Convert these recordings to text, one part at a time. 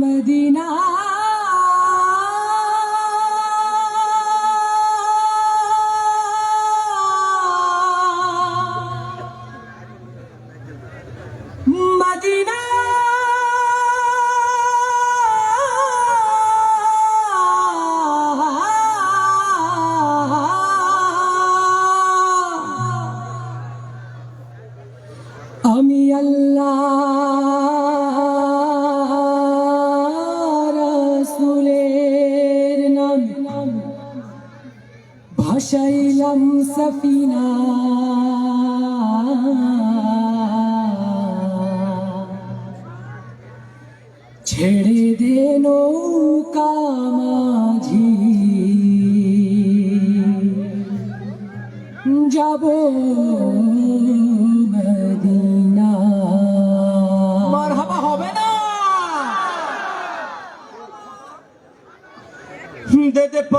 Medina. Medina. আল্লাহ রাসূলের নাম। ভাসাইলাম সফিনা। ছেড়ে দে নৌকা মাঝি। যাব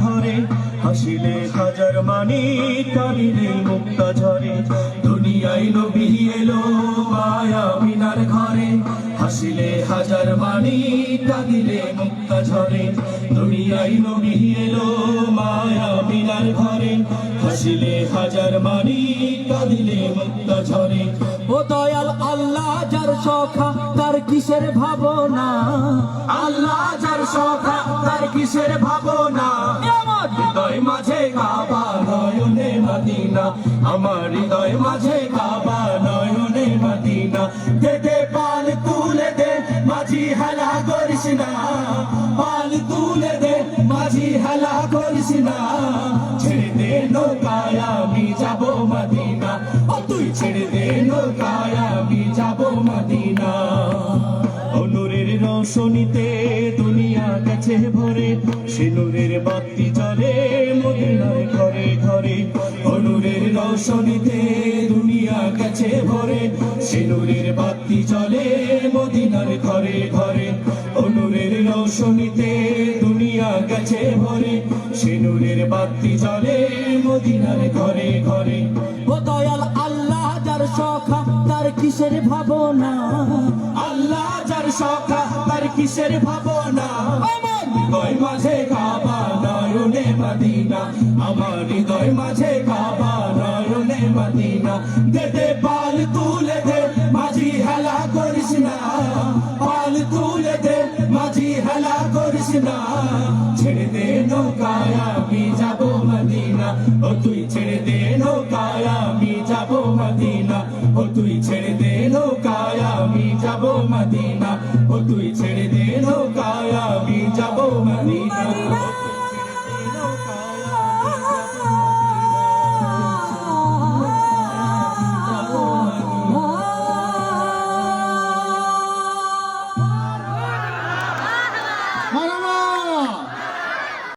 ঘরে হাসিলে হাজার মানি কালিলে মুক্তা ঝরে। দুনিয়ায় নবী এলো মায়া মিনার ঘরে। হাসিলে হাজার মানি কাঁদিলে মুক্তা ঝরে। দুনিয়ায় নবী এলো মায়া মিনার ঘরে। হাসিলে হাজার মানি কাঁদিলে মুক্তা ঝরে। ও দয়াল আল্লাহ, যার সখা কিসের ভাবনা? আল্লাহ যার সখা তার কিসের ভাবনা? আমার হৃদয় মাঝে কাবা নয়নে মদিনা। আমার হৃদয় মাঝে কাবা নয়নে মদিনা। দে দে পাল তুলে দে মাঝি হেলা করিস না। পাল তুলে দে মাঝি হেলা করিস না। ছেড়ে দে নৌকায় আমি যাব মদিনা। ও তুই ছেড়ে দে নৌকায় আমি যাব মদিনা। রোশনীতে দুনিয়া গেছে ভরে সে নূরের বাতি জ্বলে মদিনার ঘরে ঘরে। অনুরের রোশনীতে দুনিয়া গেছে ভরে সে নূরের বাতি জ্বলে মদিনার ঘরে ঘরে। অনুরের রোশনীতে দুনিয়া গেছে ভরে সে নূরের বাতি জ্বলে মদিনার ঘরে ঘরে। কিসের ভাবনা? আল্লাহ যার সখা, তার কিসের ভাবনা? আমার হৃদয় মাঝে কাবা, নয়নে মদিনা। আমার হৃদয় মাঝে কাবা, নয়নে মদিনা। দেতে পাল তুলে eternity.